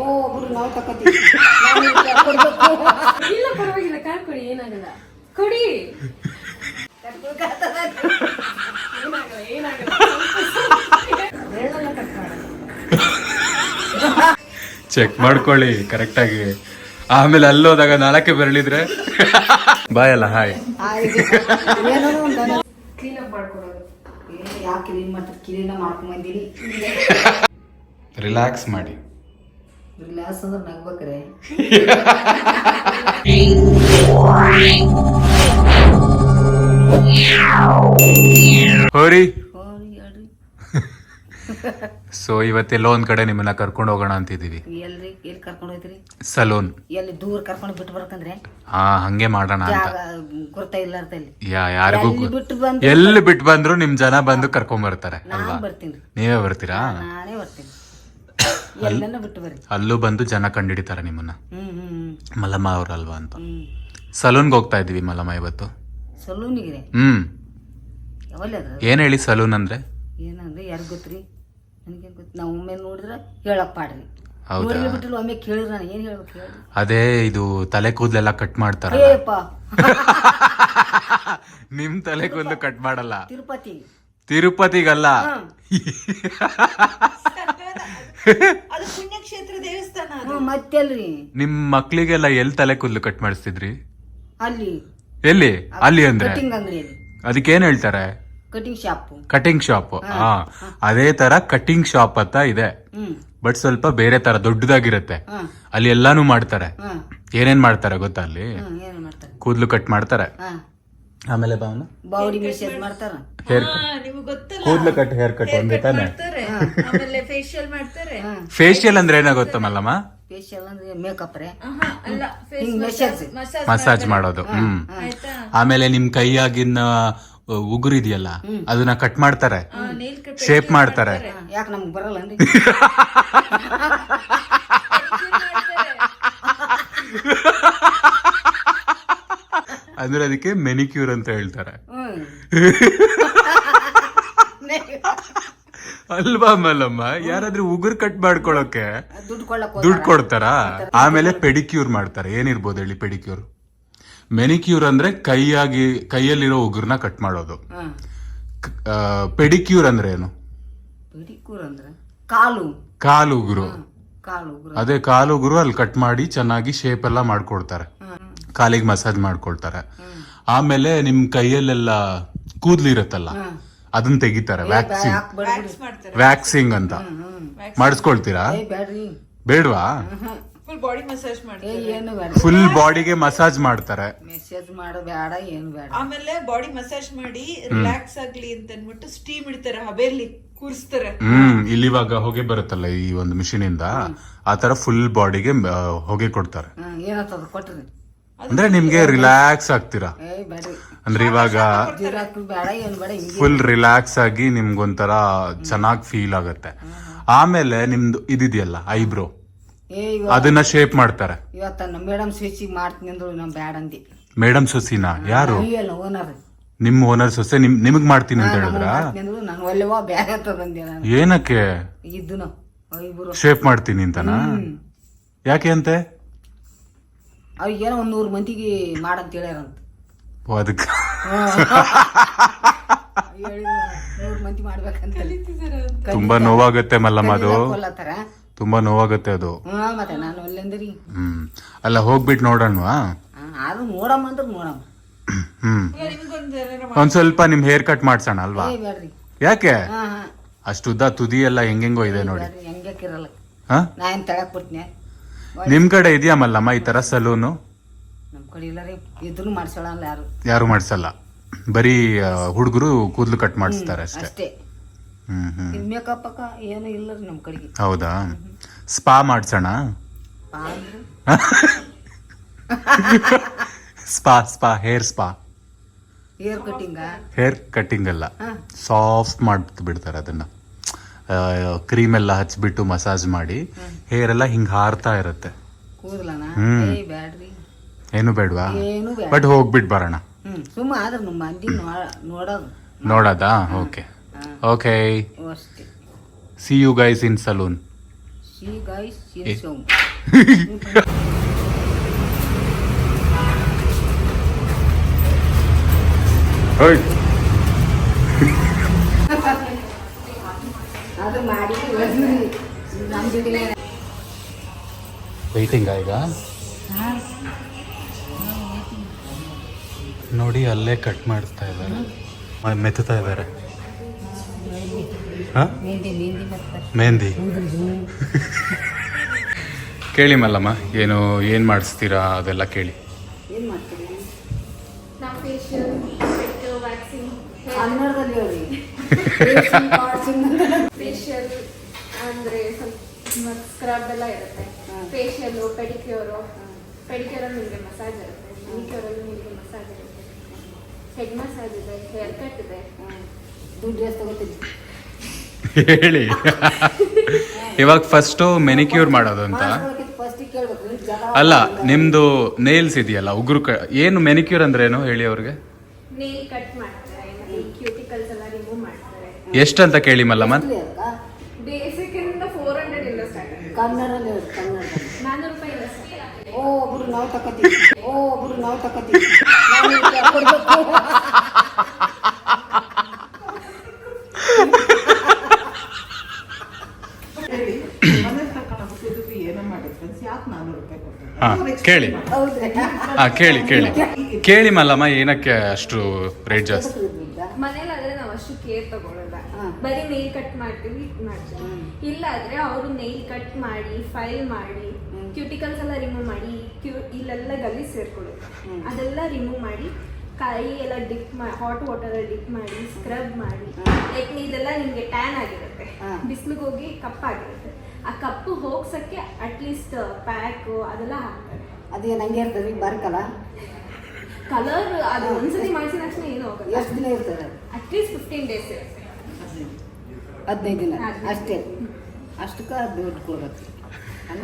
ಓ ಒಬ್ರು ನಾವು ತಕೋತೀವಿ. ನಾವು ಇವ್ರಿಗೆ ಕೊಡ್ಬೇಕು? ಇಲ್ಲ ಪರವಾಗಿಲ್ಲ ಕಾರ್ ಕೊಡಿ ಏನಾಗಲ್ಲ. ಕೊಡಿ. ಏನಾಗಲ್ಲ ಏನಾಗಲ್ಲ ಬೆರಳೆಲ್ಲ ಕಟ್ ಚೆಕ್ ಮಾಡ್ಕೊಳ್ಳಿ ಕರೆಕ್ಟಾಗಿ ಆಮೇಲೆ ಅಲ್ಲೋದಾಗ ನಾಲ್ಕೇ ಬೆರಳಿದ್ರೆ. ಬಾಯ್ ಅಲ್ಲ ಹಾಯ್ ಕ್ಲೀನ್ ಅಪ್ ಮಾಡ್ಕೊಡೋದು. ಯಾಕೆ ಕ್ಲೀನ್ ಮಾಡ್ತಾರೆ? ಕ್ಲೀನ ಮಾಡ್ಕೊಂಡ್ ಬಂದೀನಿ ರಿಲ್ಯಾಕ್ಸ್ ಮಾಡಿ. ರಿಲ್ಯಾಕ್ಸ್ ಅಂದ್ರೆ ನಗ್ಬೇಕ್ರೆ. ಹೋರಿ. ಹೋರಿ ಹೇಳ್ರಿ. ಸೊ ಇವತ್ತೆಲ್ಲೋ ಒಂದ್ ಕಡೆ ನಿಮ್ಮನ್ನ ಕರ್ಕೊಂಡು ಹೋಗೋಣ ಅಂತಿದೀವಿ ಎಲ್ರಿ ಎಲ್ಲಿ ಕರ್ಕೊಂಡು ಹೋಯ್ತ್ರಿ? ಸಲೂನ್ ಎಲ್ಲಿ ದೂರ ಕರ್ಕೊಂಡು ಬಿಟ್ಟು ಬರ್ಕಂದ್ರೆ ಹಾ ಹಂಗೆ ಮಾಡೋಣ ಅಂತ. ಜಾಗ ಗುರ್ತ ಇಲ್ಲಾರ್ದಲ್ಲಿ ಯಾ ಯಾರಿಗೂ ಎಲ್ಲಿ ಬಿಟ್ಟು ಬಂದ್ರು ಎಲ್ಲಿ ಬಿಟ್ಟು ಬಂದ್ರು ನಿಮ್ ಜನ ಬಂದು ಕರ್ಕೊಂಡ್ ಬರ್ತಾರೆ ನಾನು ಅಲ್ವಾ? ಬರ್ತೀನಿ. ನೀವೇ ಬರ್ತೀರಾ? ನಾನೇ ಬರ್ತೀನಿ. ಅಲ್ಲೂ ಬಂದು ಜನ ಕಂಡಿಡಿತಾರೆ ನಿಮ್ಮನ್ನ. ಮಲಮ್ಮ ಅವ್ರಲ್ವಾ ಅಂತ. ಸಲೂನ್ ಸಲೂನ್ಗೆ ಹೋಗ್ತಾ ಇದೀವಿ ಮಲಮ್ಮ ಇವತ್ತು. ಹ್ಮ್. ಏನ್ ಹೇಳಿ ಸಲೂನ್ ಅಂದ್ರೆ? ಏನಂದ್ರೆ ಯಾರು ಗೊತ್ತ್ರಿ? ನನಗೇನು ಗೊತ್ತು ನಾವು ಒಮ್ಮೆ ನೋಡಿದ್ರೆ ಹೇಳಕ್ ಪಾಡ್ರಿ ಹೌದಾ? ಒಮ್ಮೆ ಕೇಳಿದ್ರೆ ನಾನು ಏನು ಹೇಳ್ಬೇಕು ಅದೇ ಇದು ತಲೆ ಕೂದಲೆಲ್ಲ ಕಟ್ ಮಾಡ್ತಾರಲ್ಲ. ಏಪ್ಪ ನಿಮ್ ತಲೆ ಕೂದಲು ಕಟ್ ಮಾಡಲ್ಲ. ತಿರುಪತಿ. ತಿರುಪತಿಗಲ್ಲ. ಅದು ಪುಣ್ಯಕ್ಷೇತ್ರ ದೇವಸ್ಥಾನ ಅದು. ಮತ್ತೆಲ್ರಿ ನಿಮ್ ಮಕ್ಳಿಗೆಲ್ಲ ಎಲ್ ತಲೆ ಕೂದಲು ಕಟ್ ಮಾಡಿಸ್ತಿದ್ರಿ? ಅಲ್ಲಿ. ಎಲ್ಲಿ? ಅಲ್ಲಿ ಅಂದ್ರೆ? ಕಟಿಂಗ್ ಅಂಗಡಿಯಲ್ಲಿ. ಏನ್ ಹೇಳ್ತಾರೆ? Cutting shop. Cutting shop. ಹಾ. ಅದೇ ತರ ಕಟಿಂಗ್ ಶಾಪ್ ಅಂತ ಇದೆ. ಹ್ಮ್. ಬಟ್ ಸ್ವಲ್ಪ ಬೇರೆ ತರ ದೊಡ್ಡದಾಗಿರುತ್ತೆ. ಅಲ್ಲಿ ಎಲ್ಲಾನು ಮಾಡ್ತಾರೆ. ಏನೇನ್ ಮಾಡ್ತಾರೆ ಗೊತ್ತಾ ಅಲ್ಲಿ? ಹಾಂ ಏನು ಮಾಡ್ತಾರೆ? ಕೂದಲು ಕಟ್ ಮಾಡ್ತಾರೆ. ಹಾಂ. ಆಮೇಲೆ ಭಾವನ ಬಾಡಿ ಮೆಸೇಜ್ ಮಾಡ್ತಾರ? ಹೇರ್ ಹಾ, ಗೊತ್ತಲ್ಲ? ಕೂದಲು ಕಟ್ ಹೇರ್ ಕಟ್ ಒಂದೇ ತಾನೆ? ಮಾಡ್ತಾರೆ. ಆಮೇಲೆ ಫೇಶಿಯಲ್ ಮಾಡ್ತಾರೆ. ಫೇಶಿಯಲ್ ಅಂದ್ರೆ ಏನಾಗುತ್ತ ಮಲ್ಲಮ್ಮ? ಫೇಶಿಯಲ್ ಅಂದ್ರೆ ಮೇಕಪ್ ರೇ. ಆಹಾ, ಅಲ್ಲ face ಹಿಂಗ್ massage- message. ಮಸಾಜ್ ಮಾಡೋದು. ಹ್ಮ್. ಆಯ್ತಾ? ಆಮೇಲೆ ನಿಮ್ ಕೈಯಾಗಿನ ಉಗುರು ಇದೆಯಲ್ಲ ಅದನ್ನ ಕಟ್ ಮಾಡ್ತಾರೆ. ಶೇಪ್ ಮಾಡ್ತಾರೆ. ಯಾಕೆ ನಮ್ಗೆ ಬರಲ್ಲ ಅಂದ್ರೆ ಅದಕ್ಕೆ ಮೆನಿಕ್ಯೂರ್ ಅಂತ ಹೇಳ್ತಾರೆ. ಅಲ್ವಾ ಮಲ್ಲಮ್ಮ? ಯಾರಾದ್ರೂ ಉಗುರು ಕಟ್ ಮಾಡ್ಕೊಳಕ್ಕೆ ದುಡ್ಡು ಕೊಡ್ತಾರ? ಆಮೇಲೆ ಪೆಡಿಕ್ಯೂರ್ ಮಾಡ್ತಾರೆ. ಏನಿರ್ಬೋದು ಹೇಳಿ ಪೆಡಿಕ್ಯೂರ್ ಮೆನಿಕ್ಯೂರ್ ಅಂದ್ರೆ ಕೈಯಾಗಿ ಕೈಯಲ್ಲಿರೋ ಉಗುರ್ನ ಕಟ್ ಮಾಡೋದು. ಪೆಡಿಕ್ಯೂರ್ ಅಂದ್ರೆ ಏನು? ಅಂದ್ರೆ ಕಾಲು. ಕಾಲು ಉಗುರು. ಅದೇ ಕಾಲು ಉಗುರು ಅಲ್ಲಿ ಕಟ್ ಮಾಡಿ ಚೆನ್ನಾಗಿ ಶೇಪ್ ಎಲ್ಲ ಮಾಡ್ಕೊಡ್ತಾರೆ. ಕಾಲಿಗೆ ಮಸಾಜ್ ಮಾಡ್ಕೊಳ್ತಾರೆ. ಆಮೇಲೆ ನಿಮ್ ಕೈಯಲ್ಲೆಲ್ಲ ಕೂದ್ಲಿರತ್ತಲ್ಲ ಅದನ್ನ ತೆಗಿತಾರೆ ವ್ಯಾಕ್ಸಿಂಗ್ ವ್ಯಾಕ್ಸಿಂಗ್ ಅಂತ. ಮಾಡಿಸ್ಕೊಳ್ತೀರಾ? ಬೇಡವಾ? ಬೇಡ್ರಿ ಬೇಡ್ವಾ ಫುಲ್ ಬಾಡಿ ಮಸಾಜ್ ಮಾಡ್ತಾರೆ. ಏನು ಫುಲ್ ಬಾಡಿಗೆ ಮಸಾಜ್ ಮಾಡ್ತಾರೆ. ಮೆಸೇಜ್ ಮಾಡೋ ಬೇಡ ಏನು ಬೇಡ ಆಮೇಲೆ ಬಾಡಿ ಮಸಾಜ್ ಮಾಡಿ ರಿಲ್ಯಾಕ್ಸ್ ಆಗ್ಲಿ ಅಂತ ಅನ್ಬಿಟ್ಟು ಸ್ಟೀಮ್ ಇಡ್ತಾರೆ ಹಬೆಯಲ್ಲಿ ಕೂರಿಸ್ತಾರೆ. ಹ್ಮ್ ಇಲ್ಲಿ ಇವಾಗ ಹೊಗೆ ಬರುತ್ತಲ್ಲ ಈ ಒಂದು ಮಿಷಿನ್ ಇಂದ ಆ ತರ ಫುಲ್ ಬಾಡಿಗೆ ಹೊಗೆ ಕೊಡ್ತಾರೆ. ಏನಾಗ್ತದ ಕೊಟ್ರಿ. ಅಂದ್ರೆ ನಿಮ್ಗೆ ರಿಲ್ಯಾಕ್ಸ್ ಆಗ್ತೀರಾ? ಅಂದ್ರೆ ಇವಾಗ ಫುಲ್ ರಿಲ್ಯಾಕ್ಸ್ ಆಗಿ ನಿಮ್ಗೊಂಥರ ಚೆನ್ನಾಗಿ ಫೀಲ್ ಆಗತ್ತೆ. ಆಮೇಲೆ ನಿಮ್ದು ಇದಿದೆಯಲ್ಲ ಐಬ್ರೋ ಅದನ್ನ ಶೇಪ್ ಮಾಡ್ತಾರೆ. ಇವತ್ತ ನಮ್ಮ ಮೇಡಮ್ ಮಾಡ್ತೀನಿ ಅಂದ್ರು ಅಂದಿ. ಮೇಡಮ್ ಸೊಸಿನ? ಯಾರು? ನಿಮ್ ಓನರ್ ಸೊಸೆ? ನಿಮ್ ನಿಮಗ್ ಮಾಡ್ತೀನಿ ಅಂತ ಹೇಳಿದ್ರ? ಏನಕ್ಕೆ? ಶೇಪ್ ಮಾಡ್ತೀನಿ ಅಂತನಾ? ಯಾಕೆ ಅಂತೆ? ಅವ್ರಿಗೆ ಏನೋ ಒಂದ್ ನೂರು ಮಂದಿಗೆ ಮಾಡಂತ ಹೇಳ್ಯಾರಂತ. ಓ, ಅದಕ್ಕೆ. ಹೇಳಿದ್ರು ನೂರು ಮಂದಿ ಮಾಡ್ಬೇಕಂತ. ತುಂಬಾ ನೋವಾಗತ್ತೆ ಮಲ್ಲಮ್ಮ ಅದು. ಕೊಲ್ಲತ್ತಾರ. ತುಂಬಾ ನೋವಾಗತ್ತೆ ಅದು. ಹಾ ಮತ್ತೆ ನಾನು ಒಲ್ಲೆಂದ್ರಿ. ಹ್ಮ್. ಅಲ್ಲ ಹೋಗ್ಬಿಟ್ಟು ನೋಡೋಣವಾ? ಆದ್ರೂ ನೋಡಮ್ಮ ಅಂದ್ರೆ ನೋಡಮ್ಮ. ಹ್ಮ್. ಈಗ ನಿಮ್ಗೊಂದು ಏನಾರ ಒಂದ್ ಸ್ವಲ್ಪ ನಿಮ್ ಹೇರ್ ಕಟ್ ಮಾಡ್ಸೋಣ ಅಲ್ವಾ? ಬೇಡ್ರಿ. ಯಾಕೆ? ಅಷ್ಟುದ್ದ ಹಾ. ಅಷ್ಟು ಉದ್ದ ತುದಿ ಎಲ್ಲ ಹೆಂಗೆಂಗೋ ಇದೆ ನೋಡಿ. ಬೇಡ್ರಿ ಹೆಂಗ್ಯಾಕಿರಲ್ಲ. ಹ? ನಾ ಏನ್ ತಳಕ್ ಬಿಡ್ತೀನಿ ನಿಮ್ ಕಡೆ ಇದೆಯಾ ಮಲ್ಲಮ್ಮ ಈ ತರ ಸಲೂನು? ನಮ್ಮ ಕಡೆ ಇಲ್ಲ ರೀ ಇದ್ರು ಮಾಡ್ಸೋಳಲ್ಲ ಯಾರು. ಯಾರು ಮಾಡ್ಸಲ್ಲ? ಬರೀ ಹುಡುಗರು ಕೂದಲು ಕಟ್ ಮಾಡಿಸ್ತಾರೆ ಅಷ್ಟೇ. ಅಷ್ಟೇ. ಹ್ಮ್ ಹ್ಮ್. ಇದು ಮೇಕಪ್ ಅಕ್ಕ ಏನು ಇಲ್ಲ ರೀ ನಮ್ ಕಡೆಗೆ. ಹೌದಾ? ಸ್ಪಾ ಮಾಡ್ಸೋಣ? ಅಂದ್ರೆ? Spa spa hair spa. Hair cutting hair cutting ಅಲ್ಲ. ಹಾ. ಸಾಫ್ಟ್ ಮಾಡ್ಬಿಡ್ತಾರೆ ಅದನ್ನ. ಕ್ರೀಮ್ ಎಲ್ಲ ಹಚ್ಬಿಟ್ಟು ಮಸಾಜ್ ಮಾಡಿ ಹೇರ್ ಎಲ್ಲ ಹಿಂಗ್ ಹಾರ್ತಾ ಇರುತ್ತೆ. ಹ್ಮ್. ಏನು ಬೇಡ್ವಾ? ಬಟ್ ಹೋಗ್ಬಿಟ್ ಬರೋಣ. ನೋಡೋದು. Okay. Okay. See you guys in salon ಹೋಯ್ ಅದು ಮಾಡಿ ನಮ್ಮ ಈಗ? ನೋಡಿ ಅಲ್ಲೇ ಕಟ್ ಮಾಡಿಸ್ತಾ ಇದ್ದಾರೆ. ಮೆತ್ತಾ ಮೆತ್ತುತ್ತಾ ಇದ್ದಾರೆ. ಹಾ. ಮೆಹಂದಿ ಕೇಳಿ ಮಲ್ಲಮ್ಮ ಏನು ಏನು ಮಾಡಿಸ್ತೀರಾ ಅದೆಲ್ಲ ಕೇಳಿ. ಏನು ಫೇಶಿಯಲ್ ಅಂದ್ರೆ ಸ್ವಲ್ಪ ಸ್ಕ್ರಬ್ ಎಲ್ಲ ಇರುತ್ತೆ. ಫೇಶಿಯಲ್ ಪೆಡಿಕ್ಯೂರು ಪೆಡಿಕ್ಯೂರ್ ನಿಮಗೆ ಮಸಾಜ್ ಇರುತ್ತೆ. ಮೆನಿಕ್ಯೂರ್ ಅಲ್ಲಿ ನಿಮಗೆ ಮಸಾಜ್ ಇರುತ್ತೆ. ಹೆಡ್ ಮಸಾಜ್ ಇದೆ ಹೇರ್ ಕಟ್ ಇದೆ. ದುಡ್ಡು ಎಷ್ಟು ತಗೋತೀನಿ. ಹೇಳಿ. ಇವಾಗ ಫಸ್ಟು ಮೆನಿಕ್ಯೂರ್ ಮಾಡೋದು ಅಂತ. ಅಲ್ಲ ನಿಮ್ದು ನೇಲ್ಸ್ ಇದೆಯಲ್ಲ ಉಗುರು ಕ ಏನು ಮೆನಿಕ್ಯೂರ್ ಅಂದ್ರೆ ಏನು ಹೇಳಿ ಅವ್ರಿಗೆ? ನೇಲ್ ಕಟ್ ಮಾಡ್ತಾರೆ ಕ್ಯೂಟಿಕಲ್ಸ್ ಎಲ್ಲ ಎಷ್ಟಂತ ಕೇಳಿ ಮಲ್ಲಮ್ಮ ಫೋರ್ ಹಂಡ್ರೆಡ್ ಸ್ಟಾರ್ಟ್ ಕನ್ನಡದಲ್ಲಿ ನಾನ್ನೂರು ರೂಪಾಯಿ ಓ ಒಬ್ರು ನಾವು ತಕೋತೀವಿ. ಓ ಒಬ್ರು ನಾವು ತಕೋತೀವಿ. ಹಾ ಕೇಳಿ. ಹಾ ಕೇಳಿ ಕೇಳಿ. ಕೇಳಿ ಮಲ್ಲಮ್ಮ ಏನಕ್ಕೆ ಅಷ್ಟು ರೇಟ್ ಜಾಸ್ತಿ? ಮನೇಲಾದ್ರೆ ನಾವು ಅಷ್ಟು ಕೇರ್ ಹಾ. ಬರೀ ನೇಲ್ ಕಟ್ ಮಾಡ್ತೀವಿ ಇಟ್ ಮಾಡ್ತೀವಿ ಇಲ್ಲಾದ್ರೆ ಇಲ್ಲ ಅವರು ನೇಲ್ ಕಟ್ ಮಾಡಿ ಫೈಲ್ ಮಾಡಿ ಕ್ಯೂಟಿಕಲ್ಸ್ ಎಲ್ಲ ರಿಮೂವ್ ಮಾಡಿ ಕ್ಯೂ ಇಲ್ಲೆಲ್ಲ ಗಲಿ ಸೇರ್ಕೊಳ್ಳುತ್ತೆ ಅದೆಲ್ಲ ರಿಮೂವ್ ಮಾಡಿ ಕೈ ಎಲ್ಲ ಡಿಪ್ ಮಾಡಿ ಹಾಟ್ ವಾಟರ್ ಡಿಪ್ ಮಾಡಿ ಸ್ಕ್ರಬ್ ಮಾಡಿ. ಲೈಕ್ ಇದೆಲ್ಲ ನಿಮಗೆ ಟ್ಯಾನ್ ಆಗಿರುತ್ತೆ. ಬಿಸಿಲಿಗೆ ಹೋಗಿ ಕಪ್ಪಾಗಿರುತ್ತೆ ಆ ಕಪ್ಪು ಹೋಗ್ಸಕ್ಕೆ ಅಟ್ಲೀಸ್ಟ್ ಪ್ಯಾಕ್ ಅದೆಲ್ಲ ಹಾಕ್ತಾರೆ. ಅದೇ ನಂಗೆ ಇರ್ತದೆ ಬರ್ಕಲ್ಲ ಕಲರ್ ಅದು ಒಂದ್ಸತಿ ಮಾಡಿಸಿದ ತಕ್ಷಣ ಏನು ಹೋಗಲ್ಲ. ಎಷ್ಟು ದಿನ ಇರ್ತದೆ? ಅಟ್ಲೀಸ್ಟ್ ಫಿಫ್ಟೀನ್ ಡೇಸ್ ಇರುತ್ತೆ. ಹದಿನೈದು ದಿನ. ಅಷ್ಟೇ. ಅಷ್ಟಕ್ಕೆ ದುಡ್ಡು ಕೊಡ್ಬೇಕು ಅಲ್ಲ?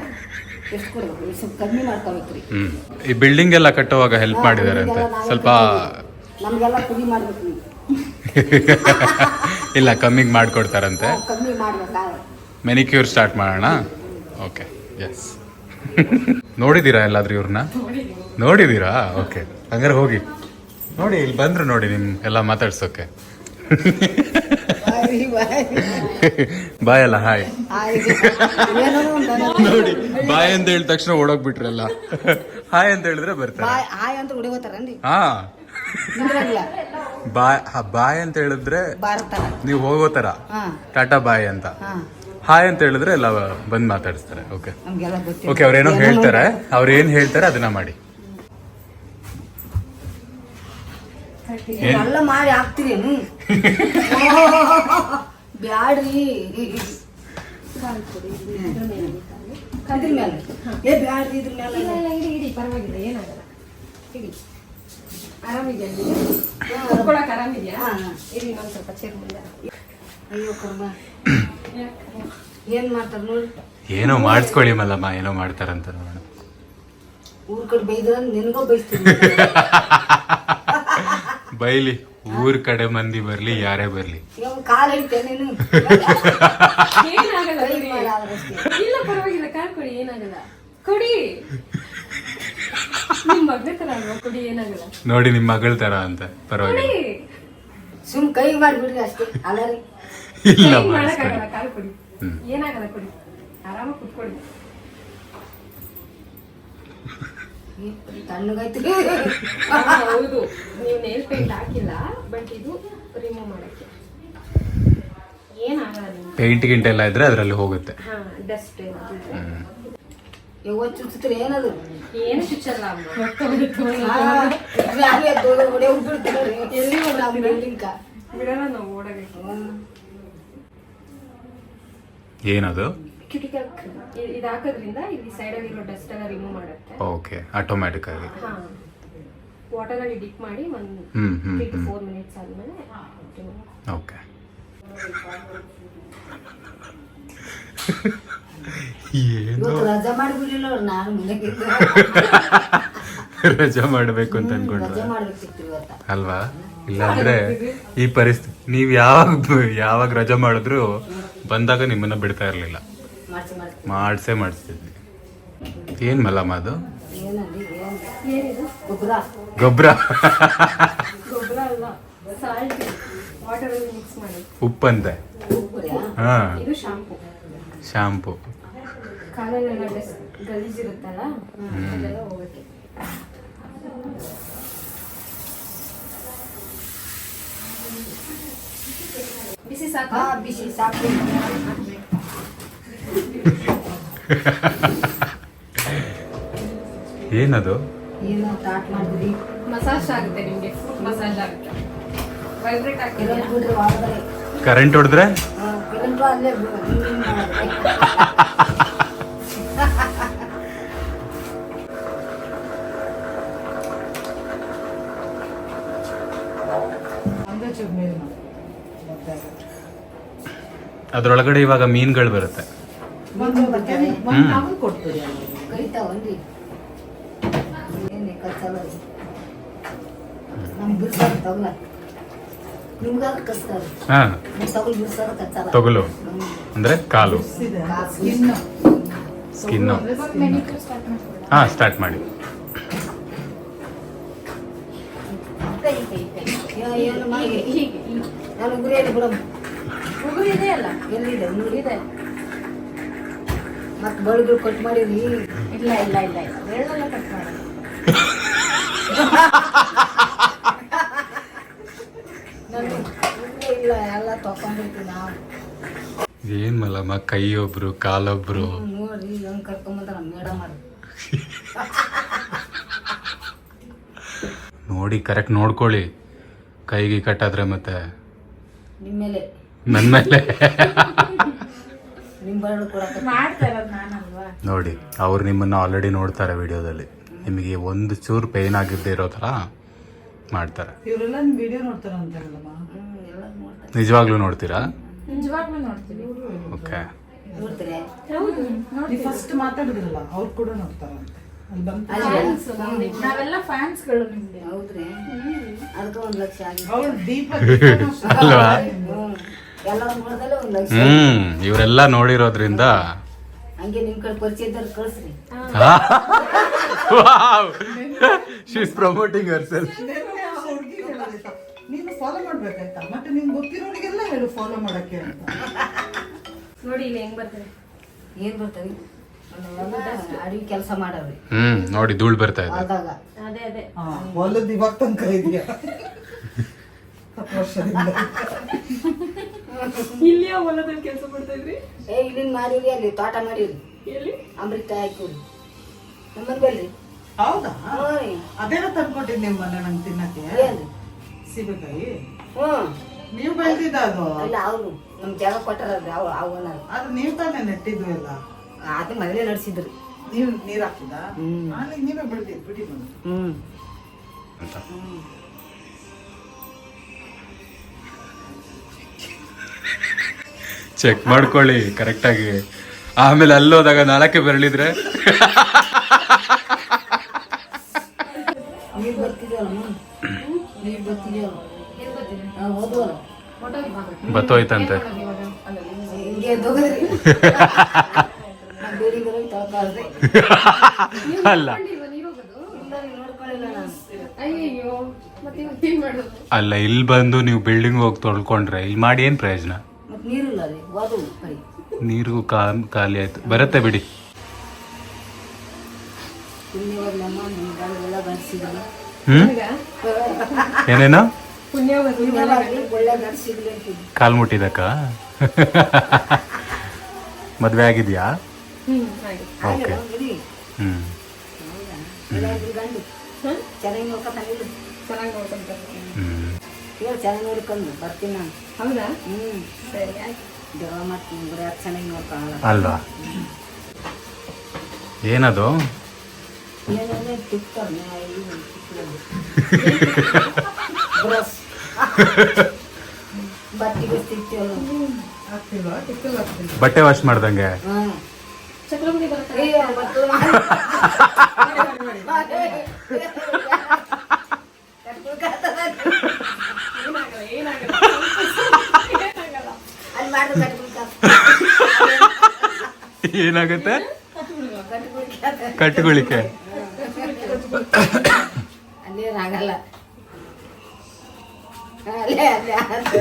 ಎಷ್ಟು ಕೊಡ್ಬೇಕು? ಸ್ವಲ್ಪ ಕಮ್ಮಿ ಮಾಡ್ಕೋಬೇಕ್ರಿ. ಹ್ಮ್. ಈ ಬಿಲ್ಡಿಂಗ್ ಎಲ್ಲ ಕಟ್ಟುವಾಗ ಹೆಲ್ಪ್ ಮಾಡಿದ್ದಾರೆ ಅಂತ. ಸ್ವಲ್ಪ ನಮಗೆಲ್ಲ ಕುಡಿ ಮಾಡ್ಬೇಕು ಇಲ್ಲ ಕಮ್ಮಿಗೆ ಮಾಡ್ಕೊಡ್ತಾರಂತೆ. ಕಮ್ಮಿ ಮಾಡ್ಬೇಕಾ ಮೆನಿಕ್ಯೂರ್ ಸ್ಟಾರ್ಟ್ ಮಾಡೋಣ? ಓಕೆ ಎಸ್ ನೋಡಿದ್ದೀರಾ ಎಲ್ಲಾದ್ರೂ ಇವ್ರನ್ನ? ನೋಡಿದ್ದೀರಾ ಓಕೆ ಹಂಗಾರೆ ಹೋಗಿ. ನೋಡಿ ಇಲ್ಲಿ ಬಂದ್ರು ನೋಡಿ ನಿಮ್ ಎಲ್ಲ ಮಾತಾಡ್ಸೋಕೆ. ಬಾಯ್ ಅಲ್ಲ ಹಾಯ್. ನೋಡಿ ಬಾಯ್ ಅಂತ ಹೇಳಿದ ತಕ್ಷಣ ಓಡೋಗ್ಬಿಟ್ರಲ್ಲ. ಹಾಯ್ ಅಂತ ಹೇಳಿದ್ರೆ ಬರ್ತಾರೆ. ಹಾಯ್ ಅಂತ ಹಾ. ಬಾಯ್ ಬಾಯ್ ಅಂತ ಹೇಳಿದ್ರೆ ನೀವು ಹೋಗೋ ತರ. ಟಾಟಾ ಬಾಯ್ ಅಂತ. ಹಾಯ್ ಅಂತ ಹೇಳಿದ್ರೆ ಎಲ್ಲ ಬಂದ್ ಮಾತಾಡಿಸ್ತಾರೆ. ಓಕೆ ಓಕೆ ಅವ್ರೇನೋ ಹೇಳ್ತಾರೆ. ಅವ್ರು ಏನ್ ಹೇಳ್ತಾರೆ ಅದನ್ನ ಮಾಡಿ. ಎಲ್ಲ ಮಾಡಿ ಹಾಕ್ತೀರೇನು ಬ್ಯಾಡ್ರಿ. ಇದ್ರ ಮೇಲೆ. ಏ ಬ್ಯಾಡ್ರಿ ಇದ್ರ ಮೇಲೆ. ಇಲ್ಲ ಇಲ್ಲ ಇಡಿ ಇಡಿ ಪರವಾಗಿಲ್ಲ ಏನಾಗಲ್ಲ. ಇಡಿ. ಆರಾಮಿದ್ಯಾ ಕುತ್ಕೊಳಕ್ ಆರಾಮಿದ್ಯಾ. ಇರಿ ಇನ್ನೊಂದ್ ಸ್ವಲ್ಪ ಚೇರ್ ಮುಂದೆ ಅಯ್ಯೋ ಕರ್ಮ. ಏನ್ ಮಾಡ್ತಾರ ನೋಡಿ. ಏನೋ ಮಾಡಿಸ್ಕೊಳ್ಳಿ ಮಲ್ಲಮ್ಮ ಏನೋ ಮಾಡ್ತಾರಂತ ನೋಡೋಣ. ಊರ್ ಕಡೆ ಬೈದ್ರ ನಿನ್ಗೋ ಬೈಸ್ತೀನಿ. ಬೈಲಿ ಊರ್ ಕಡೆ ಮಂದಿ ಬರ್ಲಿ ಯಾರೇ ಬರ್ಲಿ. ಇಲ್ಲ ಪರವಾಗಿಲ್ಲ. ಕಾಲ್ ಕೊಡಿ ಏನಾಗಲ್ಲ. ಕೊಡಿ. ನಿಮ್ ಮಗ್ನ ತರ ಅಲ್ವಾ? ಕೊಡಿ ಏನಾಗಲ್ಲ. ನೋಡಿ ನಿಮ್ ಮಗಳ ತರ ಅಂತ ಪರವಾಗಿಲ್ಲ. ಸುಮ್ ಕೈ ಮಾಡ್ಬಿಡ್ರಿ ಅಷ್ಟೇ ಅಲ್ಲ ಇಲ್ಲ ಏನ್ ಮಾಡಿಸ್ಕೊಳ್ಳಿ ಮಾಡಕ್ಕಾಗಲ್ಲ ಕಾಲ್ ಕೊಡಿ. ಏನಾಗಲ್ಲ ಕೊಡಿ. ಆರಾಮ ಕುತ್ಕೊಳ್ಳಿ ತಣ್ಣಗೈತಿ ಹೌದು ನೀವು ನೇಲ್ ಪೇಂಟ್ ಹಾಕಿಲ್ಲ ಬಟ್ ಇದು ರಿಮೂವ್ ಮಾಡಕ್ಕೆ. ಏನಾಗಲ್ಲ ಪೇಂಟ್ ಗಿಂಟ್ ಎಲ್ಲ ಇದ್ರೆ ಅದರಲ್ಲಿ ಹೋಗುತ್ತೆ. ಹಾ ಡಸ್ಟ್ ಯಾವತ್ತು ಚುಚ್ಚಿದ್ರೆ ಏನದು? ಏನು ಚುಚ್ಚಲ್ಲ ಅಮ್ಮ. ಎಲ್ಲಿ ಬಿಲ್ಡಿಂಗ್ ಬಿಡಲ್ಲ ನಾವು ಓಡಬೇಕು. ಏನದು? ಕ್ಯೂಟಿಕಲ್ ಇದು ಹಾಕೋದ್ರಿಂದ ಇಲ್ಲಿ ಸೈಡಲ್ಲಿ ಇರೋ ಡಸ್ಟ್ ಎಲ್ಲ ರಿಮೂವ್ ಮಾಡುತ್ತೆ. ಓಕೆ ಆಟೋಮ್ಯಾಟಿಕ್ ಆಗಿ. ಹಾ. ವಾಟರ್ ಅಲ್ಲಿ ಡಿಪ್ ಮಾಡಿ ಒಂದು hmm hmm three to four minutes ಆದ್ಮೇಲೆ ಓಕೆ ಏನು ಇವತ್ತು ರಜಾ ಮಾಡಿಬಿಡ್ಲಿಲ್ಲ ಅವ್ರು ನಾನು ಮನೆಗೆ ರಜಾ ಮಾಡ್ಬೇಕು ಅಂತ ಅನ್ಕೊಂಡ್ರ. ರಜಾ ಮಾಡ್ಬೇಕಿತ್ತು ಇವತ್ತ. ಅಲ್ವಾ? ಇಲ್ಲಾಂದ್ರೆ ಈ ಪರಿಸ್ಥಿತಿ ನೀವ್ ಯಾವಾಗ ಯಾವಾಗ ರಜಾ ಮಾಡಿದ್ರು ಬಂದಾಗ ನಿಮ್ಮನ್ನ ಬಿಡ್ತಾ ಇರ್ಲಿಲ್ಲ. ಮಾಡ್ಸಿ ಮಾಡ್ಸಿ ಮಾಡಿಸೇ ಮಾಡಿಸ್ತಿದ್ವಿ ಏನು ಮಲಮ್ಮ ಅದು? ಏನಿದು? ಗೊಬ್ಬರ. ಉಪ್ಪಂತೆ. ಹಾಂ. ಶಾಂಪು ಬಿಸಿ ಸಾಕು? ಬಿಸಿ ಸಾಕು. ಏನದು? ಏನೋ ಸ್ಟಾರ್ಟ್ ಮಾಡಿದ್ರಿ. ಮಸಾಜ್ ಆಗುತ್ತೆ ನಿಮಗೆ. ಫುಟ್ ಮಸಾಜ್ ಆಗುತ್ತೆ. ವೈಬ್ರೇಟ್ ಆಗ್ತಿದೆ ಕರೆಂಟ್ ಬಿಡ್ರಿ ಒಳಗಡೆ ಕರೆಂಟ್ ಹೊಡೆದ್ರೆ? ಅದ್ರೊಳಗಡೆ ಇವಾಗ ಮೀನ್ಗಳು ಬರುತ್ತೆ. ಏನೇ ಅದು. ನಮ್ಗೆ ಬಿಡ್ಸಾರ ನಿಮ್ಗಾದ್ರೆ ತಗೊಳ್ ಬಿಡ್ಸಾರ ತೊಗಲು ಅಂದ್ರೆ ಕಾಲು. Skin skin. ಹಾ ಸ್ಟಾರ್ಟ್ ಮಾಡ್ಕೊಳ್ಳಿ. ಹಾಂ ಸ್ಟಾರ್ಟ್ ಮಾಡಿ. ನಾನು ಗುರಿಯಲ್ಲಿ ಬಿಡಮ್ ಗುರಿ ಇದೆ ಅಲ್ಲ. ಎಲ್ಲಿದೆ? ನೋಡಿ ಇದೆ ಮತ್ತೆ ಬಳಿಗಳು ಕಟ್ ಮಾಡಿರಿ ಇಲ್ಲ ಇಲ್ಲ ಇಲ್ಲ ಇಲ್ಲ. ಕಟ್ ಮಾಡಿ ಇಲ್ಲ ಎಲ್ಲ ತಕೊಂಡಿರ್ತೀವಿ ನಾವು ಏನ್ ಮಲ್ಲಮ್ಮ ಕೈ ಒಬ್ರು ಕಾಲೊಬ್ರು ನೋಡ್ರಿ ಹೆಂಗ್ ಕರ್ಕೊಂಬಂದ್ರ ಮೇಡಮ್ ಅದು ನೋಡಿ ಕರೆಕ್ಟ್ ನೋಡ್ಕೊಳ್ಳಿ. ಕೈಗೆ ಕಟ್ಟಾದ್ರೆ ಮತ್ತೆ? ನಿಮ್ಮ ಮೇಲೆ ನನ್ನ ಮೇಲೆ? ನೋಡಿ ಅವ್ರು ನಿಮ್ಮನ್ನ ಆಲ್ರೆಡಿ ನೋಡ್ತಾರೆ ವಿಡಿಯೋದಲ್ಲಿ. ನಿಮಗೆ ಒಂದು ಚೂರು ಪೇನ್ ಆಗಿದ್ದೇ ಇರೋ ಥರ ಮಾಡ್ತಾರೆ ನಿಜವಾಗ್ಲೂ ನೋಡ್ತೀರಾ? ನಿಜವಾಗ್ಲೂ ನೋಡ್ತೀವಿ ಓಕೆ ನೋಡ್ತೀರಿ? ಹೌದು ನೀವು ಫಸ್ಟ್ ಮಾತಾಡಿದ್ರಲ್ಲ ಅವ್ರು ಕೂಡ ನೋಡ್ತಾರಂತೆ. ಅಲ್ಲಿ ಬಂತು ಫ್ಯಾನ್ಸ್ ನಾವೆಲ್ಲ ಫ್ಯಾನ್ಸ್ಗಳು ನಿಮ್ಗೆ. ಹೌದ್ರಿ? ಅದಕ್ಕೆ ಒಂದು ಲಕ್ಷ ಆಗಿದೆ ಅವ್ರು ಡೀಪ್ ಅಲ್ವಾ? ಹ್ಮ್ ಎಲ್ಲ ಒಂದು ಲಕ್ಷ. ಇವರೆಲ್ಲ ನೋಡಿರೋದ್ರಿಂದ. ಶೀಸ್ ಪ್ರಮೋಟಿಂಗ್ ಸೆಲ್ಫ್ ನೀನು ಫಾಲೋ ಮಾಡ್ಬೇಕಾಯ್ತಾ ಮತ್ತೆ ನಿಂಗೆ ಗೊತ್ತಿರೋರಿಗೆಲ್ಲ ಹೇಳು ಫಾಲೋ ಮಾಡಕ್ಕೆ ಅಂತ. ನೋಡಿ ಇಲ್ಲಿ ಹೆಂಗ್ ಬರ್ತದೆ. ಏನ್ ಬರ್ತವೆ ಅಡಿಗೆ ಕೆಲಸ ಮಾಡವ್ರಿ. ಹ್ಮ್ ನೋಡಿ ಧೂಳ್ ಬರ್ತಾ ಇದೆ. ಅದೇ ಅದೇ. ಹೊಲದ ಇವಾಗ ತನಕ ಇದೆಯಾ? ಹತ್ತು ವರ್ಷದಿಂದ. ಇಲ್ಲಿಯ ಹೊಲದಲ್ಲಿ ಕೆಲಸ ಮಾಡ್ತಾ ಇದ್ರಿ? ಏ ಇಲ್ಲಿನ ಮಾಡಿವ್ರಿ ಅಲ್ಲಿ ತೋಟ ಮಾಡಿವ್ರಿ ಎಲ್ಲಿ? ಅಮೃತ ಹಾಕಿವ್ರಿ ನಮ್ಮನ್ ಬಲ್ರಿ ಹೌದಾ? ಹ್ಞೂ ಅದೇನ ತಂದ್ಕೊಟ್ಟಿದ್ ನಿಮ್ಮ ಮನೆ ನಂಗೆ ತಿನ್ನಕ್ಕೆ? ಏನ್ರಿ ಸೀಬೆಕಾಯಿ? ಹ್ಞೂ ನೀವು ಬೆಳೆದಿದ್ದ ಅದು? ಅಲ್ಲ ಅವ್ರು. ನಮ್ ಜಾಗ ಕೊಟ್ಟಾರಲ್ರಿ ಅವ್ ಅವನ ಅದು ನೀವು ತಾನೇ ನೆಟ್ಟಿದ್ವು ಎಲ್ಲ? ಅದು ಮೊದಲೇ ನಡೆಸಿದ್ರಿ. ನೀವು ನೀರು ಹಾಕಿದ ಹ್ಮ್. ಆಮೇಲೆ ನೀವೇ ಬೆಳೆದಿದ್ ಬಿಡಿ ಬಂದು ಹ್ಮ್. ಚೆಕ್ ಮಾಡ್ಕೊಳ್ಳಿ ಕರೆಕ್ಟಾಗಿ ಆಮೇಲೆ ಅಲ್ಲೋದಾಗ ನಾಲ್ಕೇ ಬರಳಿದ್ರೆ. ಬತ್ತೋಯ್ತಂತೆ. ಅಲ್ಲ. ಅಲ್ಲ ಇಲ್ಲಿ ಬಂದು ನೀವು ಬಿಲ್ಡಿಂಗ್ ಹೋಗಿ ತೊಳ್ಕೊಂಡ್ರೆ ಇಲ್ಲಿ ಮಾಡಿ ಏನು ಪ್ರಯೋಜನ? ನೀರಿಲ್ಲ ರೀ ನೀರು ಖಾಲಿ ಆಯ್ತು. ಬರತ್ತೆ ಬಿಡಿ. ಪುಣ್ಯವಾಗ್ಲಮ್ಮ ನಿಮ್ಗೆಲ್ಲ ಗಂಡಸಿದ್ರು ಹ್ಮ್? ಏನೇನು? ಪುಣ್ಯ ಬಂದು ಪುಣ್ಯವಾಗ್ಲಿ ಒಳ್ಳೆ ಗಂಡಸಿಗ್ಲಿ ಅಂತಿದ್ವಿ ಕಾಲ್ ಮುಟ್ಟಿದಕ್ಕ? ಮದ್ವೆ ಆಗಿದ್ಯಾ? ಓಕೆ. ಹ್ಮ್. ಚೆನ್ನಾಗಿ ಚೆನ್ನಾಗಿ ನೋಡ್ಕೊಂತಾರೆ ಹೇಳು ಚೆನ್ನಾಗಿ ನೋಡ್ಕೊಂಡು ಬರ್ತೀನಿ ನಾನು. ಹೌದಾ? ಹ್ಞೂ ಸರಿ ಆಯ್ತು. ದೇವ ಬರೀ ಚೆನ್ನಾಗಿ ನೋಡ್ಕೊಳ್ಳಲ್ಲ. ಅಲ್ವಾ? ಏನದು? ತಿಕ್ತಾರೆ ಬ್ರಷ್. ಬಟ್ಟೆಗೆ ತಿಕ್ತೀವಲ್ಲ ಬಟ್ಟೆ ವಾಶ್ ಮಾಡ್ದಂಗೆ? ಹಾಂ ಚಕ್ರವರ್ತಿ ಬರುತ್ತೆ ಅಯ್ಯೋ ಮಕ್ಕಳು ಏನಾಗಲ್ಲ ಏನಾಗಲ್ಲ ಏನಾಗಲ್ಲ ಅಲ್ಲಿ ಮಾಡಿ ಕಟ್ಬಿಡ್ತಾರೆ ಏನಾಗುತ್ತೆ ಕಟ್ಟುಗಳಿಕೆ ಅಲ್ಲೇನಾಗಲ್ಲ ಅಲ್ಲೇ ಅಲ್ಲೇ ಆಗುತ್ತೆ.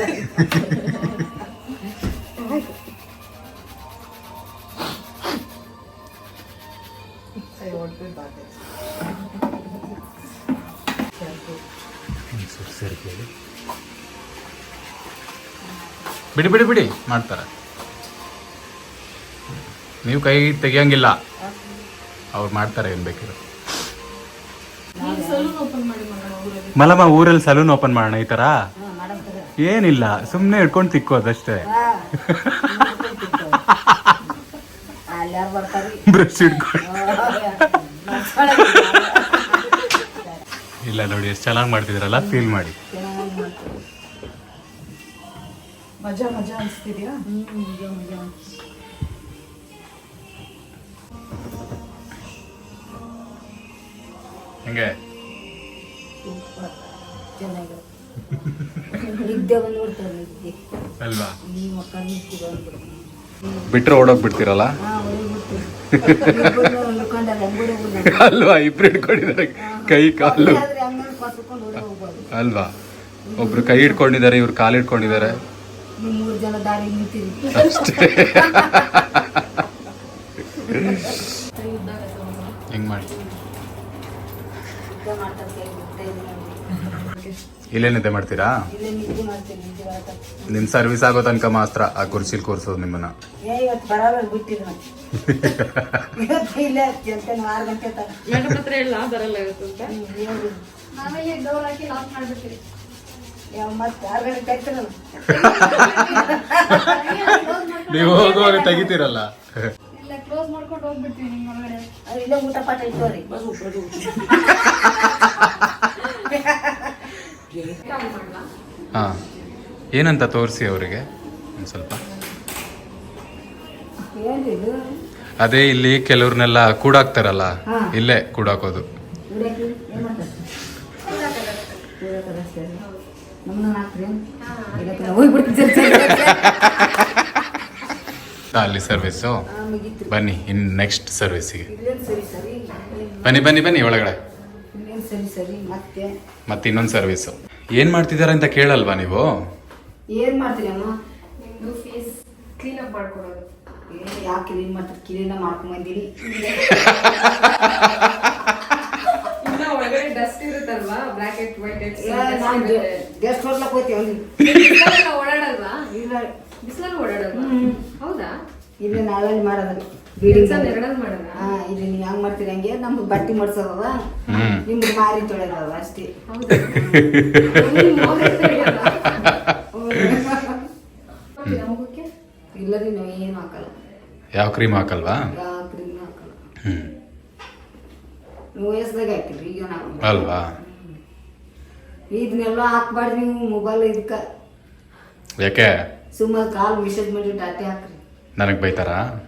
ಬಿಡಿ ಬಿಡಿ ಬಿಡಿ ಮಾಡ್ತಾರೆ. ನೀವು ಕೈ ತೆಗಿಯಂಗಿಲ್ಲ. ಅವ್ರು ಮಾಡ್ತಾರೆ ಏನ್ ಬೇಕಿರೋ ಮಲಮ್ಮ ಊರಲ್ಲಿ ಸಲೂನ್ ಓಪನ್ ಮಾಡೋಣ ಈ ತರ. ಏನಿಲ್ಲ ಸುಮ್ಮನೆ ಇಟ್ಕೊಂಡು ತಿಕ್ಕೋದಷ್ಟೇ ಬ್ರಷ್ ಇಟ್ಕೊಂಡು ಇಲ್ಲ ನೋಡಿ ಎಷ್ಟು ಚೆನ್ನಾಗಿ ಮಾಡ್ತಿದ್ರಲ್ಲ? ಫೀಲ್ ಮಾಡಿ. ಮಜಾ ಮಜಾ ಅನಿಸ್ತಿದ್ಯಾ ಹ್ಮ್ ಮಜಾ ನಿಜ ಹೆಂಗೆ ಅಲ್ವಾ ಬಿಟ್ರೆ ಓಡೋಗ್ ಬಿಡ್ತೀರಲ್ಲ ಅಲ್ವಾ ಇಬ್ರು ಹಿಡ್ಕೊಂಡಿದ್ದಾರೆ ಕೈ ಕಾಲು ಅಲ್ವಾ ಒಬ್ರು ಕೈ ಹಿಡ್ಕೊಂಡಿದ್ದಾರೆ ಇವ್ರು ಕಾಲು ಹಿಡ್ಕೊಂಡಿದ್ದಾರೆ ನೀವು ಮೂರು ಜನ ದಾರಿ ಹೆಂಗ್ ಮಾಡಿ? ಮಾಡ್ತಾರೆ? ಇಲ್ಲೇ ನಿದ್ದೆ ನಿಮ್ ಸರ್ವಿಸ್ ಆಗೋ ತನಕ ಮಾತ್ರ ಆ ಕುರ್ಚಿಲ್ ಕೂರ್ಸೋದು ನಿಮ್ಮನ್ನ. ಬರಾಬರ್ ಬಿಟ್ಟಿದ್ರೆ ಬರೋಲ್ಲ ನಾವೇ ಹೋಗುವಾಗ ತೆಗಿತೀರಲ್ಲ. ಹಾ. ಏನಂತ ತೋರಿಸಿ ಅವರಿಗೆ? ಒಂದ್ ಸ್ವಲ್ಪ. ಅದೇ ಇಲ್ಲಿ ಕೆಲವ್ರನ್ನೆಲ್ಲ ಕೂಡಾಕ್ತಾರಲ್ಲ. ಇಲ್ಲೇ ಕೂಡಾಕೋದು ಗಿಡಕ್ಕೆ ಏನ್ ಮಾಡ್ತಾರೆ ಕೂಡಕ್ಕದ ಅಷ್ಟೇ ನಮ್ಮನ್ನ ಹಾಕ್ರಿ ಇದಕ್ಕೆ ಹೋಗ್ಬಿಡ್ತಿದ್ದೆ ಅಲ್ಲಿ ಸರ್ವಿಸು ಬನ್ನಿ ಇನ್ ನೆಕ್ಸ್ಟ್ ಸರ್ವಿಸಿಗೆ ಬನ್ನಿ ಬನ್ನಿ ಬನ್ನಿ ಒಳಗಡೆ. ಇಲ್ಲೇನು ಸರಿ ಸರಿ ಮತ್ತೆ. ಮತ್ತೆ ಇನ್ನೊಂದು ಸರ್ವಿಸು ಏನು ಮಾಡ್ತಿದ್ದಾರೆ ಅಂತ ಕೇಳಲ್ವಾ ನೀವು? ಏನ್ ಮಾಡ್ತೀರಿ ಅಮ್ಮ? ಫೇಸ್ ಕ್ಲೀನ್ ಅಪ್ ಮಾಡ್ಕೊಡೋದು ಯಾಕೆ ಕ್ಲೀನ್ ಮಾಡ್ತಾರೆ? ಕ್ಲೀನ ಮಾಡ್ಕೊಂಡ್ ಬಂದಿರಿ ಇನ್ನ ಒಳಗಡೆ ಡಸ್ಟ್ ಇರುತ್ತಲ್ವಾ ಬ್ಲಾಕ್ ಅಂಡ್ ವೈಟ್ ನಾನು ಗೆಸ್ಟ್ ಹೋಗ್ಲಕ್ ಹೋಗ್ತೀವಿ ಅವ್ನಿಗೆ ಓಡಾಡಲ್ವಾ? ಇಲ್ಲ. ಬಿಸಿಲಲ್ಲಿ ಓಡಾಡಲ್ವಾ? ಹೌದಾ? ನಾವಲ್ಲಿ ಮಾಡೋದು. ಎರಡಲ್ಲಿ ಹಾ ನೀವು ಹೆಂಗ್ ಮಾಡ್ತೀರಿ ಹಂಗೆ? ಬಟ್ಟೆ ಮಡ್ಸೋದವ. ಮಾರಿ ತೊಳೆದವ ಅಷ್ಟೇ. ನಾವು ಏನು ಹಾಕಲ್ಲ. ಯಾವ ಕ್ರೀಮ್ ಹಾಕಲ್ವಾ? ಯಾವ ಕ್ರೀಮ್ ಹಾಕಲ್ಲ. ಹಾಕಿರಿ ಈಗ ನಾವು ಅಲ್ವಾ? ಇದನ್ನೆಲ್ಲ ಹಾಕ್ಬಾರ್ದು ನೀವು ಮೊಬೈಲ್ ಇದಕ್ಕೆ. ಯಾಕೆ? ಸುಮ್ಮನೆ ಕಾಲ್ ಮೆಸೇಜ್ ಮಾಡಿ ಟಾಟಿ ಹಾಕ್ರಿ. ನನಗೆ ಬೈತಾರಾ?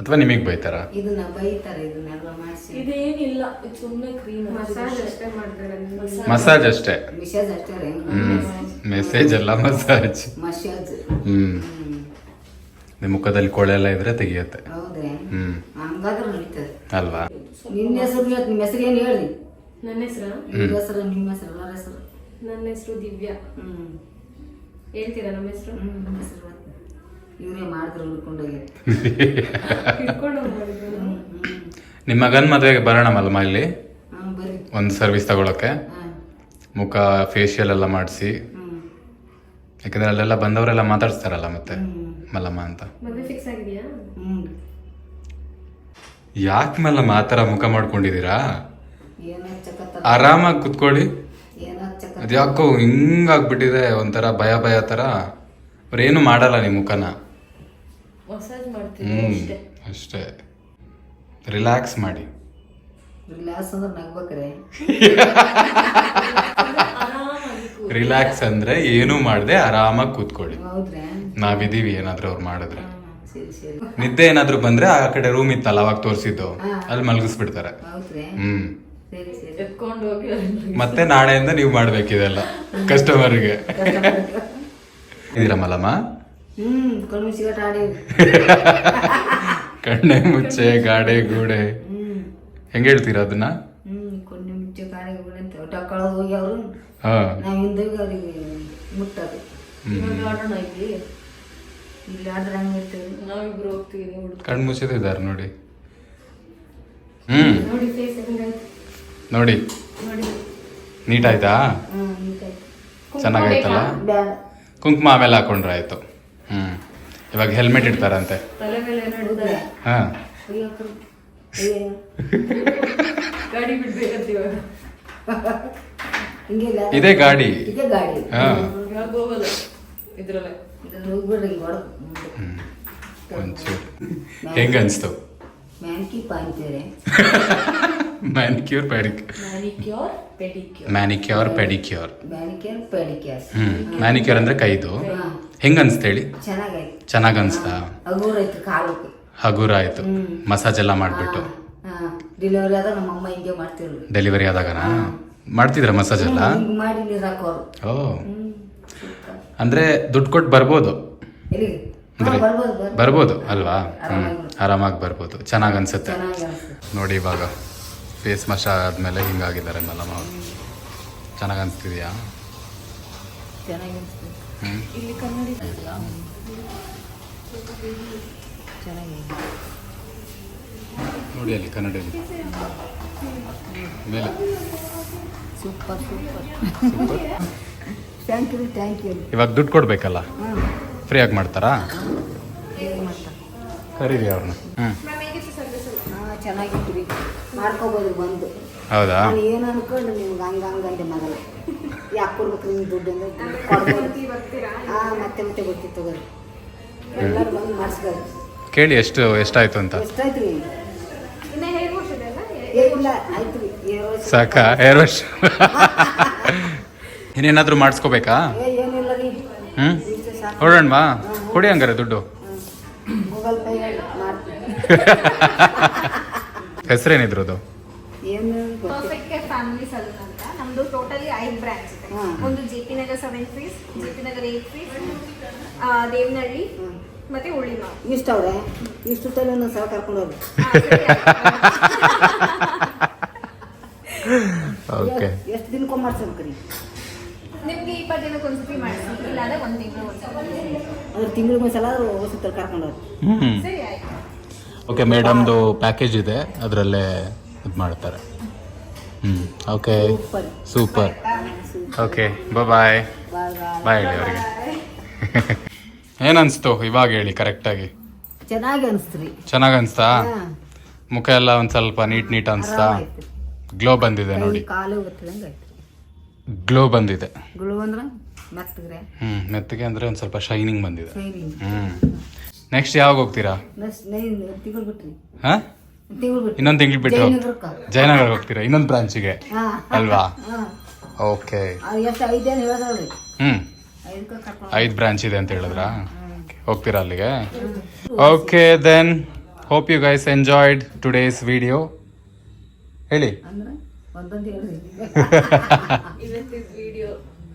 ಅಥವಾ ನಿಮಗ್ ಬೈತಾರಾ? ಇದನ್ನ ಬೈತಾರೆ ಇದನ್ನೆಲ್ಲ ಮಾಡಿಸಿ. ಇದೇನಿಲ್ಲ ಇದು ಸುಮ್ಮನೆ ಕ್ರೀಮ್ ಮಸಾಜ್ ಅಷ್ಟೇ. ಮಾಡ್ತಾರೆ ಮಸಾಜ್ ಅಷ್ಟೇ. ಮೆಸೇಜ್ ಅಷ್ಟೇ ರೀ. ಮೆಸೇಜ್ ಅಲ್ಲ ಮಸಾಜ್ ಮಸಾಜ್ ಹ್ಮ್. ನಿಮ್ಮ ಮುಖದಲ್ಲಿ ಕೊಳೆ ಎಲ್ಲ ಇದ್ರೆ ತೆಗಿಯತ್ತೆ. ಹೌದ್ರಿ. ಹ್ಮ್. ಹಂಗಾದ್ರೆ ನಡೀತದೆ. ಅಲ್ವಾ? ನಿನ್ನ ಹೆಸರು ನಿಮ್ಮ ಹೆಸರು ಏನು ಹೇಳಿ ನನ್ನ ಹೆಸರು? ನಿಮ್ಮ ಹೆಸರು ನಿಮ್ಮ ಹೆಸರು ಎಲ್ಲರ ಹೆಸರು? ನನ್ನ ಹೆಸರು ದಿವ್ಯಾ. ಹ್ಮ್. ಹೇಳ್ತೀರಾ ನಮ್ಮ ಹೆಸರು? ಹ್ಮ್ ನಮ್ಮ ಹೆಸರು ಇವರೇ ಮಾಡಿದ್ರು ಹುಡ್ಕೊಂಡೋಗಿ ಹಿಡ್ಕೊಂಡು ಹೋಗ್ಬೋದು ನಿಮ್ಮ ಮಗನ್ ಮದುವೆಗೆ ಬರೋಣ ಮಲ್ಮ ಇಲ್ಲಿ ಬರ್ರಿ. ಒಂದು ಸರ್ವಿಸ್ ತಗೊಳಕ್ಕೆ? ಹಾಂ. ಮುಖ ಫೇಶಿಯಲ್ ಎಲ್ಲ ಮಾಡಿಸಿ? ಯಾಕಂದ್ರೆ ಅಲ್ಲೆಲ್ಲ ಬಂದವರೆಲ್ಲ ಮಾತಾಡ್ಸ್ತಾರಲ್ಲ ಮತ್ತೆ ಮಲ್ಲಮ್ಮ ಅಂತ. ಮದುವೆ ಫಿಕ್ಸ್ ಆಗಿದೆಯಾ? ಹ್ಮ್. ಯಾಕೆ ಮಲ್ಲಮ್ಮ ಆ ಥರ ಮುಖ ಮಾಡ್ಕೊಂಡಿದ್ದೀರಾ? ಆರಾಮಾಗಿ ಕುತ್ಕೊಳ್ಳಿ. ಅದ್ಯಾಕೋ ಹಿಂಗಾಗ್ಬಿಟ್ಟಿದೆ ಒಂಥರ ಭಯ ಭಯ ಥರ. ಅವ್ರೇನು ಮಾಡಲ್ಲ ನಿಮ್ಮ ಮುಖನ. ಹ್ಞೂ ಅಷ್ಟೇ. ಅಷ್ಟೇ. ರಿಲ್ಯಾಕ್ಸ್ ಮಾಡಿ. ರಿಲ್ಯಾಕ್ಸ್ ಅಂದ್ರೆ ಏನು ಆರಾಮಾಗಿ ಕೂರು. ರಿಲ್ಯಾಕ್ಸ್ ಅಂದ್ರೆ ಏನೂ ಮಾಡದೆ ಆರಾಮಾಗಿ ಕೂತ್ಕೊಳ್ಳಿ. ಹೌದ್ರಿ. ನಾವಿದೀವಿ ಏನಾದ್ರೂ ಅವ್ರು ಮಾಡಿದ್ರೆ. ನಿದ್ದೆ ಏನಾದ್ರೂ ಬಂದ್ರೆ ಆ ಕಡೆ ರೂಮ್ ಇತ್ತಲ್ಲ ಅವಾಗ ತೋರಿಸಿದ್ದು. ಅಲ್ಲಿ ಮಲಗಿಸ್ಬಿಡ್ತಾರೆ. ಹೌದ್ರಿ. ಹ್ಮ್. ಮತ್ತೆ ನಾಳೆಯಿಂದ ನೀವು ಮಾಡ್ಬೇಕಿದೆಲ್ಲ ಕಸ್ಟಮರ್ಗೆ ಇದೀರ ಮಲಮ್ಮ ಕಣ್ಣೆ ಮುಚ್ಚೆ ಗಾಡೆ ಗೂಡೆ. ಹೆಂಗ ಹೇಳ್ತೀರಾ ಅದನ್ನ? ಕಣ್ಣು ಮುಚ್ಚಿದ ಇದಾರೆ ನೋಡಿ. ಹ್ಮ್. ನೋಡಿ. ನೀಟ್ ಆಯ್ತಾ ಚೆನ್ನಾಗಾಯ್ತಲ್ಲ? ಕುಂಕುಮ ಆಮೇಲೆ ಹಾಕೊಂಡ್ರೆ ಆಯ್ತು. ಹ್ಮ್. ಇವಾಗ ಹೆಲ್ಮೆಟ್ ಇಡ್ತಾರಂತೆ. ಹಾ. ಇದೇ ಗಾಡಿ. ಹಾ. ಇವಾಗ manicure pedicure manicure pedicure manicure manicure pedicure hmm manicure ಅಂದ್ರೆ ಕೈದು. ಹೆಂಗ ಅನ್ಸ್ತೇಳಿ ಚೆನ್ನಾಗೈತೆ ಚೆನ್ನಾಗ್ ಅನ್ಸ್ತಾ? ಹಗೂರೈತೆ ಕಾಲಕ್ಕೆ. ಹಗುರ ಆಯ್ತು ಮಸಾಜ್ ಎಲ್ಲ ಮಾಡ್ಬಿಟ್ಟು. ಡೆಲಿವರಿ ಆದಾಗ ನಮ್ಮ ಅಮ್ಮ ಹಿಂಗೆ ಮಾಡ್ತಿರ್ಲಿ ಡೆಲಿವರಿ ಆದಾಗನಾ? ಮಾಡ್ತಿದ್ರ ಮಸಾಜ್ ಎಲ್ಲ? ಹಿಂಗೆ ಮಾಡಿ ನೀರು ಹಾಕೋರು ಓ. ಅಂದ್ರೆ ದುಡ್ಡು ಕೊಟ್ಟು ಬರ್ಬೋದು? ಅಂದ್ರೆ ಬರ್ಬೋದು ಅಲ್ವಾ? ಹ್ಮ್ ಆರಾಮಾಗಿ. ಬರ್ಬೋದು. ಚೆನ್ನಾಗ್ ಅನ್ಸುತ್ತೆ. ನೋಡಿ ಇವಾಗ ಫೇಸ್ ಮಶ ಆದ್ಮೇಲೆ ಹಿಂಗಾಗಿದ್ದಾರೆ ಮಲ್ಲಮ್ಮ ಅವರು. ಚೆನ್ನಾಗ್ ಅನ್ಸ್ತಿದ್ಯಾ? ನೋಡಿ ಅಲ್ಲಿ ಕನ್ನಡ ಮೇಲೆ. Super super. ಇವಾಗ ದುಡ್ಡು ಕೊಡ್ಬೇಕಲ್ಲ? ಹ್ಞೂ ಫ್ರೀ ಮಾಡ್ತಾರಾ? ಕರೀರಿ ಅವ್ರನ್ನ. ಹ್ಮ್. ಮ್ಯಾಮ್ ಹೇಗಿತ್ತು ಸರ್ವಿಸ್ ಎಲ್ಲ ಹಾಂ ಚೆನ್ನಾಗಿತ್ತು ರೀ ಮಾಡ್ಕೋಬೋದು ಬಂದು ಹೌದಾ? ನಾನು ಏನು ಅನ್ಕೊಂಡು ನಿಮ್ಗೆ ಹಂಗೆ ಹಂಗಂದೆ ಮಗನ ಯಾಕೆ ಕೊಡ್ಬೇಕು ನಿಮ್ಗೆ ದುಡ್ಡು ಅಂದ್ರೆ ಹಾಂ ಮತ್ತೆ ಮತ್ತೆ ಗೊತ್ತಿತ್ತು ತಗೋರಿ ಎಲ್ಲರೂ ಬಂದು ಮಾಡಿಸ್ಬೋದು ಕೇಳಿ ಎಷ್ಟು ಎಷ್ಟಾಯ್ತು ಅಂತ. ಎಷ್ಟಾಯ್ತು ರೀ ಇಲ್ಲ ಆಯ್ತು ರೀ ಏಳು ವರ್ಷ. ಸಾಕ? ಎರಡು ವರ್ಷ. ಇನ್ನೇನಾದ್ರೂ ಮಾಡಿಸ್ಕೋಬೇಕಾ? ಏ ಏನಿಲ್ಲ ರೀ. ಹ್ಮ್? ಹೊರಡೋಣವಾ ಕೊಡಿ ಹಂಗಾರೆ ದುಡ್ಡು. ಗೂಗಲ್ ಅದು? ಮಾಡ್ತೀನಿ ಹೆಸರೇನಿದ್ರದ್ದು ಫ್ಯಾಮಿಲಿ ಸಲೂನ್ ಅಂತ. ನಮ್ದು ಟೋಟಲಿ ಐದು ಬ್ರಾಂಚ್ ಇದೆ. ಒಂದು J P Nagar seven phase J P Nagar eight phase Devanahalli. ಮತ್ತೆ ಉಳಿಮಾವ್ ಇಷ್ಟು ಅವ್ರೆ? ಇಷ್ಟು ತಲೆ ಸಲ ಕರ್ಕೊಂಡು ಹೋಗಿ. ಓಕೆ ಎಷ್ಟು ದಿನಕ್ಕೊಮ್ಮೆ ಮಾಡ್ಸ್ಬೇಕು ರೀ ನಿಮ್ಗೆ ಇಪ್ಪತ್ತು ದಿನಕ್ಕೆ ಒಂದ್ಸತಿ ಮಾಡಿಸಿ ಇಲ್ಲಾಂದ್ರೆ ಒಂದು ತಿಂಗಳು ಒಂದ್ಸತಿ ಅಂದ್ರೆ ತಿಂಗಳಿಗೆ ಒಂದ್ಸಲ ಆದ್ರೂ ಹೊಸ ಕರ್ಕೊಂಡು ಹೋಗಿ ಹ್ಮ್ ಸರಿ ಆಯ್ತು. ಓಕೆ ಮೇಡಮ್ದು ಪ್ಯಾಕೇಜ್ ಇದೆ. ಅದರಲ್ಲೇ ಇದು ಮಾಡ್ತಾರೆ. ಹ್ಞೂ okay super super okay bye bye ಹೇಳಿ ಅವರಿಗೆ. ಏನನ್ಸ್ತು? ಇವಾಗ ಹೇಳಿ ಕರೆಕ್ಟಾಗಿ ಚೆನ್ನಾಗಿ ಅನಿಸ್ತು ಚೆನ್ನಾಗಿ ಅನಿಸ್ತಾ? ಮುಖ ಎಲ್ಲ ಒಂದು ಸ್ವಲ್ಪ ನೀಟ್ ನೀಟ್ ಅನಿಸ್ತಾ? ಗ್ಲೋ ಬಂದಿದೆ ನೋಡಿ. ಕಾಲು ಗ್ಲೋ ಬಂದಿದೆ. ಗ್ಲೋ ಅಂದ್ರೆ ಮೆತ್ತಗೆ. ಹ್ಮ್ ಮೆತ್ತಗೆ ಅಂದ್ರೆ ಒಂದ್ ಸ್ವಲ್ಪ ಶೈನಿಂಗ್ ಬಂದಿದೆ. ಹ್ಮ್. ನೆಕ್ಸ್ಟ್ ಯಾವಾಗ ಹೋಗ್ತೀರಾ? ಹಾಂ ಇನ್ನೊಂದು ತಿಂಗಳು ಬಿಟ್ರಿ. ಹಾ? ತಿಂಗಳು ಬಿಟ್ರಿ. ಇನ್ನೊಂದ್ ತಿಂಗ್ಳು ಬಿಟ್ಟು ಜಯನಗರ ಹೋಗ್ತೀರಾ? ಇನ್ನೊಂದ್ ಬ್ರಾಂಚಿಗೆ ಅಲ್ವಾ? ಓಕೆ ಹ್ಞೂ ಐದು ಹ್ಮ್. ಐದ್ ಬ್ರಾಂಚ್ ಇದೆ ಅಂತ ಹೇಳಿದ್ರಾ? ಹೋಗ್ತೀರಾ ಅಲ್ಲಿಗೆ? Okay then hope you guys enjoyed today's video ಹೇಳಿ. ಒಂದೊಂದು ಹೇಳ್ರಿ ಇವತ್ತಿನ ವಿಡಿಯೋ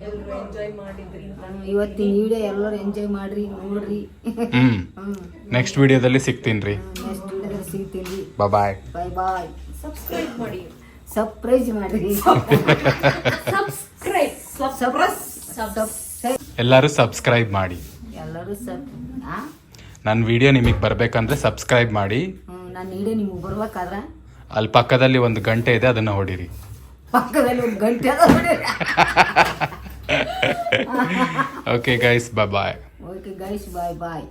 ಎಲ್ಲರೂ ಎಂಜಾಯ್ ಮಾಡಿದ್ರಿ? ನಾನು ಇವತ್ತಿನ ವಿಡಿಯೋ ಎಲ್ಲರೂ ಎಂಜಾಯ್ ಮಾಡ್ರಿ ನೋಡ್ರಿ. ನೆಕ್ಸ್ಟ್ ವಿಡಿಯೋದಲ್ಲಿ ಸಿಗ್ತೀನಿ ರೀ ನೆಕ್ಸ್ಟ್ ವಿಡಿಯೋದಲ್ಲಿ ಸಿಗ್ತೀನಿ ಬಾಯ್ ಬಾಯ್ ಬಾಯ್ ಸಬ್ಸ್ಕ್ರೈಬ್ ಮಾಡಿ. ಸರ್ಪ್ರೈಸ್ ಮಾಡ್ರಿ. ಸಬ್ಸ್ಕ್ರೈಬ್ ಸರ್ಪ್ರೈಸ್ ಎಲ್ಲರೂ ಸಬ್ಸ್ಕ್ರೈಬ್ ಮಾಡಿ. ಎಲ್ಲರೂ ಸಬ್ ಹಾಂ ನನ್ನ ವಿಡಿಯೋ ನಿಮಗೆ ಬರ್ಬೇಕಂದ್ರೆ ಸಬ್ಸ್ಕ್ರೈಬ್ ಮಾಡಿ. ನಾನು ವಿಡಿಯೋ ನಿಮಗೆ ಬರ್ಬೇಕಾದ್ರೆ ಅಲ್ಲಿ ಪಕ್ಕದಲ್ಲಿ ಒಂದು ಗಂಟೆ ಇದೆ ಅದನ್ನ ಹೊಡಿರಿ. ಪಕ್ಕದಲ್ಲಿ ಒಂದು ಗಂಟೆ okay guys bye bye okay guys bye bye